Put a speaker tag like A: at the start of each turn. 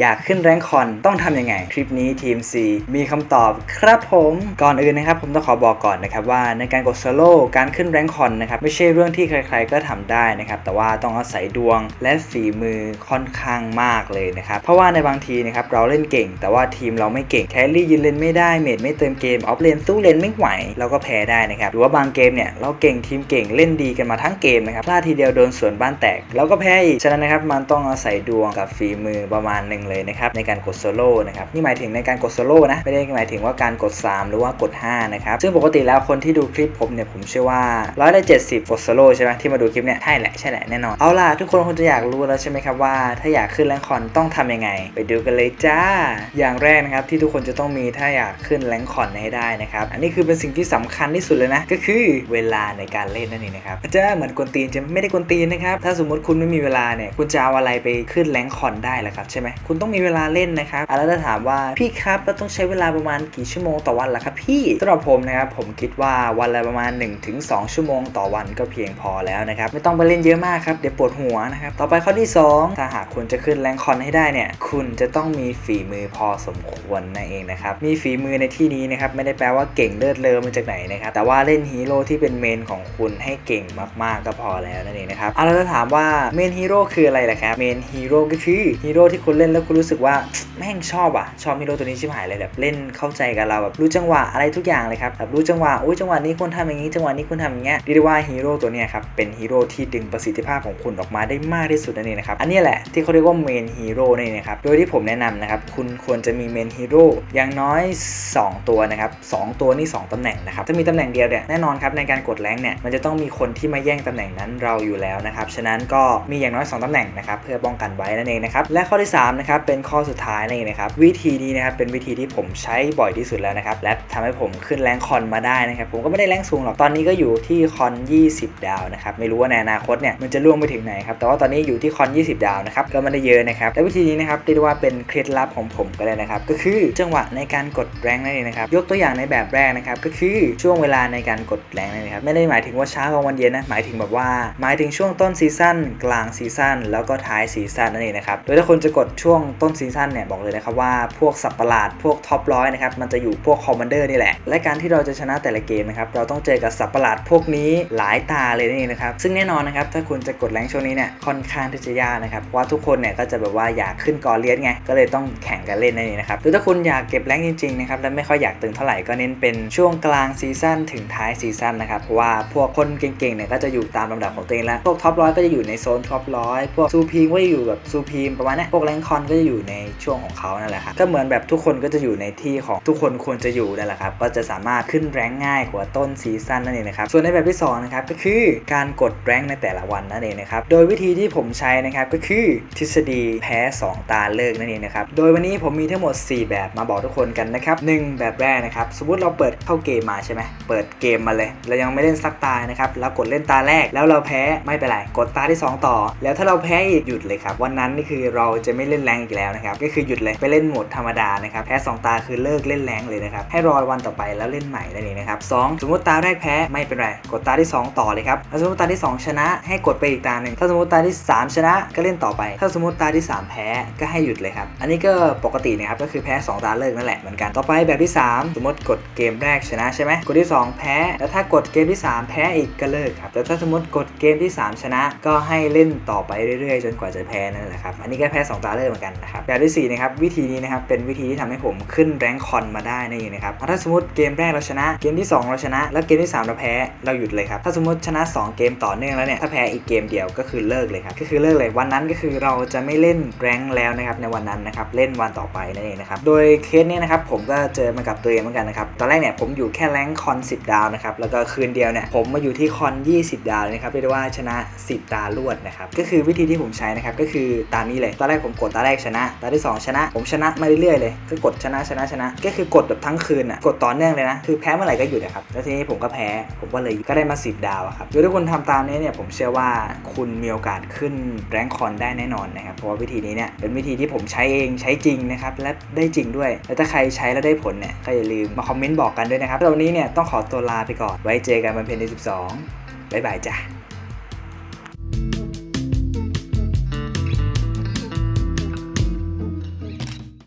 A: อยากขึ้นแรงคอนต้องทำยังไง คลิปนี้ทีม C มีคำตอบครับผมก่อนอื่นนะครับ ผมต้องขอบอกก่อนนะครับว่าในการกดโซโล่การขึ้นแรงคอนนะครับไม่ใช่เรื่องที่ใครๆก็ทำได้นะครับแต่ว่าต้องอาศัยดวงและฝีมือค่อนข้างมากเลยนะครับเพราะว่าในบางทีนะครับเราเล่นเก่ง แต่ว่าทีมเราไม่เก่งแครี่ยืนเลนไม่ได้เมดไม่เติมเกมออฟเลนสู้เลนไม่ไหวเราก็แพ้ได้นะครับหรือว่าบางเกมเนี่ยเราเก่งทีมเก่งเล่นดีกันมาทั้งเกมนะครับพลาดทีเดียวโดนสวนบ้านแตกเราก็แพ้อีกฉะนั้นนะครับมันต้องอาศัยดวงกับฝีมือประมาณหนึ่งเลยนะครับในการกดโซโล่นะครับนี่หมายถึงในการกดโซโล่นะไม่ได้หมายถึงว่าการกด 3 หรือว่ากด5นะครับซึ่งปกติแล้วคนที่ดูคลิปผมเนี่ยผมเชื่อว่าร้อยละเจ็ดสิบกดโซโล่ใช่ไหมที่มาดูคลิปเนี่ยใช่แหละใช่แหละแน่นอนเอาล่ะทุกคนคงจะอยากรู้แล้วใช่ไหมครับว่าถ้าอยากขึ้นแรงคอนต้องทำยังไง ไปดูกันเลยจ้า อย่างแรกนะครับที่ทุกคนจะต้องมีถ้าอยากขึ้นแรงคอนให้ได้นะครับอันนี้คือเป็นสิ่งที่สำคัญที่สุดเลยนะก็คือเวลาในการเล่นนั่นเองนะครับจจะเหมือนกวนตีนจะไม่ได้กวนตีนนะครับถ้าสมมติคุณไม่มีเวลาเนี่ยคุณจะเอาอะไรไปขึ้นแรงคอนได้ล่ะครับใช่ไหมคุณต้องมีเวลาเล่นนะครับอะแล้วถ้าถามว่าพี่ครับเราต้องใช้เวลาประมาณกี่ชั่วโมงต่อวันล่ะครับพี่สำหรับผมนะครับผมคิดว่าวันละประมาณ 1-2 ชั่วโมงต่อวันก็เพียงพอแล้วนะครับไม่ต้องไปเล่นเยอะมากครับเดี๋ยวปวดหัวนะครับต่อไปข้อที่ 2 ถ้าหากคุณจะขึ้นแรงคอนให้ได้เนี่ยคุณจะต้องมีฝีมือพอสมควรนั่นเองนะครับมีฝีมือในที่นี้นะครับไม่ได้แปลว่าเก่งเลิศเลอมาจากไหนนะครับแต่ว่าเล่นฮีโร่ที่เป็นเมนของคุณให้เก่งมากๆก็พอแล้วนั่นเองนะครับเอาแล้วถ้าถามว่าเมนฮีโร่คืออะไรล่ะครับเมนฮีโร่ก็คือฮีโร่ที่คุณเล่นแล้วคุณรู้สึกว่าแม่งชอบอะ ชอบฮีโร่ตัวนี้ชิบหายเลยแบบเล่นเข้าใจกับเราแบบรู้จังหวะอะไรทุกอย่างเลยครับแบบรู้จังหวะโอ้ยจังหวะนี้ควรทำอย่างนี้จังหวะนี้ควรทำอย่างเงี้ยเรียกว่าฮีโร่ตัวเนี้ยครับเป็นฮีโร่ที่ดึงประสิทธิภาพของคุณออกมาได้มากที่สุดนั่นเองนะครับอันนี้แหละที่เขาเรียกว่าเมนฮีโร่นั่นเองนะครับโดยที่ผมแนะนำนะครับคุณควรจะมีเมนฮีโร่อย่างน้อย 2 ตัวนะครับสองตัวนี่2ตำแหน่งนะครับถ้ามีตำแหน่งเดียวเนี่ยแน่นอนครับในการกดแรงเนี่ยมันจะต้องมีคนที่มาแย่งตำแหน่งนั้นเราอยู่แล้วนะครับฉะนั้นก็มีอย่างน้อย 2ตำแหน่งนะครับเพื่อป้องกันไว้นั่นเองนะครับและข้อที่3นะครับเป็นข้อสุดท้ายนั่นเองนะครับวิธีนี้นะครับเป็นวิธีที่ผมใช้บ่อยที่สุดแล้วนะครับและทำให้ผมขึ้นแรงคอนมาได้นะครับผมก็ไม่ได้แรงสูงหรอกตอนนี้ก็อยู่ที่คอน 20 ดาวนะครับไม่รู้ว่าในอนาคตเนี่ยมันจะล่วงไปถึงไหนครับแต่ว่าตอนนี้อยู่ที่คอน 20 ดาวนะครับก็ไม่ได้เยอะนะครับและวิธีนี้นะครับเรียกว่าเป็นเคล็ดลับของผมก็เลยนะครับก็คือจังหวะในการกดแรงนั่นเองนะครับยกตัวอย่างในแบบแรกนะครับก็คือช่วงเวลาในการกดแรงนั่นเองครับไม่ได้หมายถึงว่าเช้ากลางวันเย็นนะหมายถึงแบบว่า หมายถึงช่วงต้นซีซั่นกลางซีซั่นแล้วก็ท้ายซีซั่นนั่นเองนะครับโดยถ้าคนจะกดช่วงต้นซีซั่นเนี่ยบอกเลยนะครับว่าพวกสับประหลาดพวกท็อปร้อยนะครับมันจะอยู่พวกคอมมานเดอร์นี่แหละ และการที่เราจะชนะแต่ละเกมนะครับเราต้องเจอกับสับประหลาดพวกนี้หลายตาเลยนั่นะครับซึ่งแน่นอนนะครับถ้าคุณจะกดแรงช่วงนี้เนี่ยค่อนข้างที่จะยากนะครับเพราะว่าทุกคนเนี่ยก็จะแบบว่าอยากขึ้นกอเลียสไงก็เลยต้องแข่งกันเล่นนั่นเองนะครับหรือถ้าคุณอยากเก็บแรงจริงๆนะครับและไม่ค่อยอยากตึงเท่าไหร่ก็เน้นเป็นช่วงกลางซีซั่นถึงท้ายซีซั่นนะครับเพราะว่าพวกคนเก่งๆเนี่ยก็จะอยู่ตามลำดับของตัวเองแล้วพวกท็อปร้อยก็จะอยู่ในโซนท็อปร้อยพวกซูพีมก็จะอยู่แบบซูพีมประมาณนี้พวกแรงคอนก็จะอยู่ในช่วงของเขานั่นแหละครับก็เหมือนแบบทุกคนก็จะอยู่ในที่ของทุกคนควรจะอยู่นั่นแหละครับก็จะสามารถขึ้นแรงง่ายกว่าต้นซีซั่นนั่นเองนะครับส่วนในแบบที่สองนะครับก็คือการกดแรงในแต่ละวันนั่นเองนะครับโดยวิธีที่ผมใช้นะครับก็คือทฤษฎีแพ้ 2 ตาเลิกนั่นเองนะครับโดยวันนี้ผมมีทั้งหมด 4 แบบมาบอกทุกคนกันนะครับหนึ่งแบบแรกนะครับสมมติเราเปิดเข้าเกมมาใช่ไหมเปิดเกมมาเลยเรายังไม่เล่นสักตานะครับแล้วกดเล่นตาแรก แล้วเราแพ้ไม่เป็นไรกดตาที่ 2 ต่อ แล้วถ้าเราแพ้อีกหยุดเลยครับวันนั้นนี่คือเราจะไม่เล่นแรงอีกแล้วนะครับก็คือหยุดเลยไปเล่นโหมดธรรมดานะครับแพ้ 2 ตาคือเลิกเล่นแรงเลยนะครับให้รอวันต่อไปแล้วเล่นใหม่นั่นเองนะครับสองสมมติตาแรกแพ้ไม่เป็นไรกดตาที่ 2 ต่อเลยครับถ้าสมมติตาที่ 2 ชนะให้กดไปอีกตาหนึ่งถ้าสมมติตาที่ 3 ชนะก็เล่นต่อไป ถ้าสมมติตาที่ 3 แพ้ก็ให้หยุดเลยครับอันนี้ก็ปกตินะครับก็คือแพ้ 2 ตาเลิกนั่นแหละเหมือนกันต่อไปแบบที่ 3 สมมติกดเกมแรกชนะใช่ไหมกดที่ 2 แพ้ แล้วถ้ากดเกมที่ 3 แพ้อีกก็เลิกครับแต่ถ้าสมมติกดเกมที่ 3 ชนะ ก็ให้เล่นต่อไปเรื่อยๆ จนกว่าจะแพ้นั่นแหละครับอันนี้ก็แพ้ 2 ตาเลิกเหมือนกันนะครับแบบที่4นะครับวิธีนี้นะครับเป็นวิธีที่ทำให้ผมขึ้นแรงคอนมาได้นั่นเองนะครับถ้าสมมติเกมแรกเราชนะ เกมที่ 2 เราชนะ แล้วเกมที่ 3 เราแพ้เราหยุดเลยครับถ้าสมมติชนะ 2 เกมต่อเนื่องแล้วเนี่ยถ้าแพ้อีกเกมเดียวก็คือเลิกเลยครับก็คือเลิกเลยวันนั้นก็คือเราจะไม่เล่นแรงแล้วนะครับในวันนั้นนะครับเล่นวันต่อไปนั่นเองนะครับโดยเคสเนี้นะครับผมก็เจอมากับตัวเองเหมือนกันนะครับตอนแรกเนี่ยผมอยู่แค่แรงคอน10 ดาวนะครับแล้วก็คืนเดียวเนี่ยผมมาอยู่ที่คอน 20 ดาวเลยนะครับเรียกได้ว่าชนะ 10 ตาลวดนะครับก็คือวิธีที่ผมใช้นะครับก็คือตามนี้เลยตอนแรกผมกดตาแรกชนะ ตาที่ 2 ชนะ ผมชนะมาเรื่อยๆเลยก็กดชนะชนะชนะ ก็คือกดแบบทั้งคืนอะกดต่อเนื่องเลยนะ คือแพ้เมื่อไหร่ก็หยุดนะครับแล้วทีนี้ผมก็แพ้ผมก็เลยก็ได้มา 10 ดาวครับโดยถ้าคุณทำตามนี้เนี่ยผมเชื่อว่าคุณมีโอกาสขึ้นแรงคอนได้แน่นอนนะครับเพราะว่าวิธีนี้เนี่ยเป็นวิธีที่ผมใช้เองใช้จริงนะครับและได้จริงด้วยแล้วถ้าใครใช้แล้วได้ผลเนี่ยก็อย่าลืมมาคอมเมนต์บอกกันด้วยนะครับววันนี้เนี่ยต้องขอตัวลาไปก่อนไว้เจอกันบนเพนที่12บ๊ายบายจ้ะ